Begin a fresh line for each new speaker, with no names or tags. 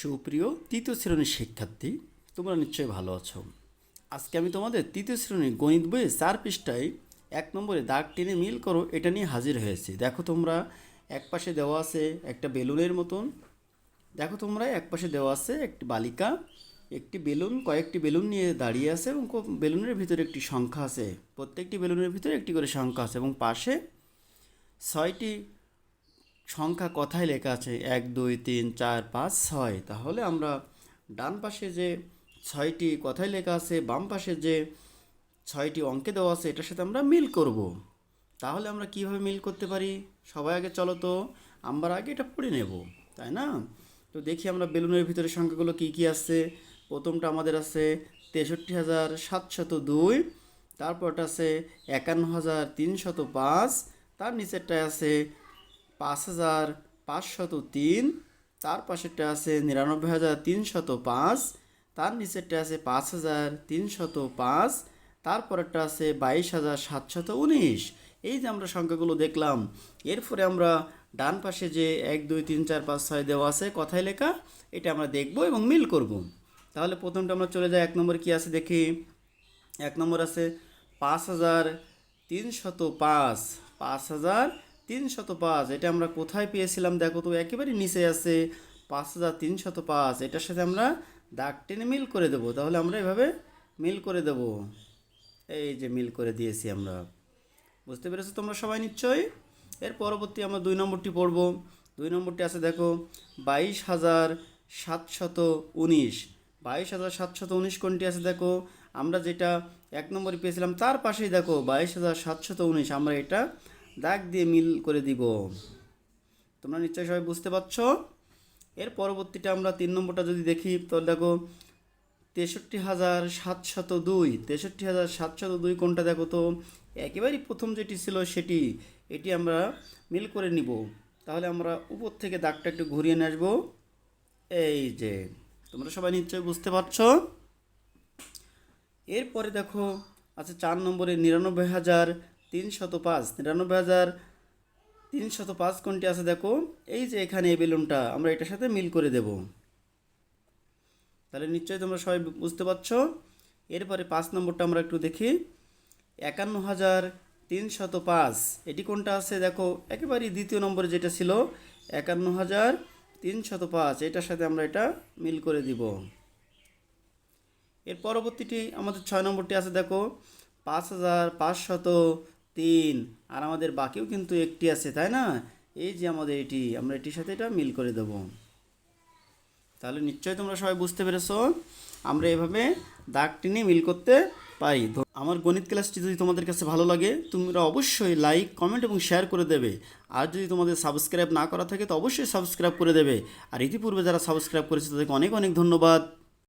সুপ্রিয় তৃতীয় শ্রেণির শিক্ষার্থী, তোমরা নিশ্চয়ই ভালো আছো। আজকে আমি তোমাদের তৃতীয় শ্রেণির গণিত বইয়ে চার পৃষ্ঠায় এক নম্বরে দাগ টেনে মিল করো, এটা নিয়ে হাজির হয়েছি। দেখো তোমরা, এক পাশে দেওয়া আছে একটা বেলুনের মতন। দেখো তোমরা, এক পাশে দেওয়া আছে একটি বালিকা, একটি বেলুন, কয়েকটি বেলুন নিয়ে দাঁড়িয়ে আছে এবং বেলুনের ভিতরে একটি সংখ্যা আছে। প্রত্যেকটি বেলুনের ভিতরে একটি করে সংখ্যা আছে এবং পাশে ছয়টি সংখ্যা কথায় লেখা আছে এক, দুই, তিন, চার, পাঁচ, ছয়। তাহলে আমরা ডান পাশে যে ছয়টি কথায় লেখা আছে, বাম পাশে যে ছয়টি অঙ্কে দেওয়া আছে, এটার সাথে আমরা মিল করব। তাহলে আমরা কীভাবে মিল করতে পারি? সবাই আগে চলো তো, আমরা আগে এটা পড়ে নেব, তাই না? তো দেখি আমরা বেলুনের ভিতরে সংখ্যাগুলো কী কী আছে। প্রথমটা আমাদের আছে তেষট্টি হাজার সাতশত দুই, তারপরটা আছে একান্ন হাজার তিনশত পাঁচ, তার নিচেরটায় আছে পাঁচ হাজার পাঁচশত তিন, তার পাশেরটা আছে নিরানব্বই হাজার তিনশত পাঁচ, তার নিচেরটা আছে পাঁচ হাজার তিনশত পাঁচ তারপরেরটা আছে বাইশ হাজার সাতশত উনিশ। এই যে আমরা সংখ্যাগুলো দেখলাম, এরপরে আমরা ডান পাশে যে এক, দুই, তিন, চার, পাঁচ, ছয় দেওয়া আছে, কথায় লেখা, এটা আমরা দেখব এবং মিল করব। তাহলে প্রথমটা আমরা চলে যাই, এক নম্বর কি আছে দেখি? এক নম্বর আছে পাঁচ হাজার তিনশত পাঁচ পাঁচ হাজার তিনশত পাঁচ, এটা আমরা কোথায় পেয়েছিলাম? দেখো তো, একেবারে নিচে আছে। পাঁচ হাজার তিনশত পাঁচ, এটার সাথে আমরা দাগ টেনে মিল করে দেবো। তাহলে আমরা এভাবে মিল করে দেব। এই যে মিল করে দিয়েছি আমরা। বুঝতে পেরেছ তোমরা সবাই নিশ্চয়ই? এর পরবর্তী আমরা দুই নম্বরটি পড়ব। দুই নম্বরটি আছে, দেখো, বাইশ হাজার সাতশত উনিশ। বাইশ হাজার সাতশত উনিশ কোনটি আছে, দেখো? আমরা যেটা এক নম্বরে পেয়েছিলাম, তার পাশেই দেখো, বাইশ হাজার সাতশত উনিশ। আমরা এটা দাগ দিয়ে মিল করে দিব। তোমরা নিশ্চয়ই সবাই বুঝতে পারছ? এর পরবর্তীটা আমরা তিন নম্বরটা যদি দেখি, তো দেখো, তেষট্টি হাজার সাতশত দুই। তেষট্টি হাজার সাতশত দুই কোনটা দেখো তো? একেবারেই প্রথম যেটি ছিল সেটি, এটি আমরা মিল করে নিব। তাহলে আমরা উপর থেকে দাগটা একটু ঘুরিয়ে নিয়ে আসব। এই যে, তোমরা সবাই নিশ্চয়ই বুঝতে পারছ? এরপরে দেখো আচ্ছা চার নম্বরে নিরানব্বই হাজার তিনশত পাঁচ নিরানব্বই হাজার তিনশত পাঁচ কোনটি আছে দেখো? এই যে এখানে এই বেলুনটা, আমরা এটার সাথে মিল করে দেব। তাহলে নিশ্চয়ই তোমরা সবাই বুঝতে পারছ। এরপরে পাঁচ নম্বরটা আমরা একটু দেখি। একান্ন হাজার তিনশত পাঁচ, এটি কোনটা আছে দেখো? একেবারেই দ্বিতীয় নম্বরে যেটা ছিল একান্ন হাজার তিনশত পাঁচ, এটার সাথে আমরা এটা মিল করে দিব। এর পরবর্তীটি আমাদের ছয় নম্বরটি আছে দেখো, পাঁচ হাজার পাঁচশত তিন। আর আমাদের বাকিও কিন্তু একটি আছে, তাই না? এই যে আমাদের এটি, আমরা এটির সাথে এটা মিল করে দেব। তাহলে নিশ্চয়ই তোমরা সবাই বুঝতে পেরেছ, আমরা এভাবে দাগ টেনে মিল করতে পারি। আমার গণিত ক্লাসটি যদি তোমাদের কাছে ভালো লাগে, তোমরা অবশ্যই লাইক, কমেন্ট এবং শেয়ার করে দেবে। আর যদি তোমাদের সাবস্ক্রাইব না করা থাকে, তো অবশ্যই সাবস্ক্রাইব করে দেবে। আর ইতিপূর্বে যারা সাবস্ক্রাইব করেছে, তাদেরকে অনেক অনেক ধন্যবাদ।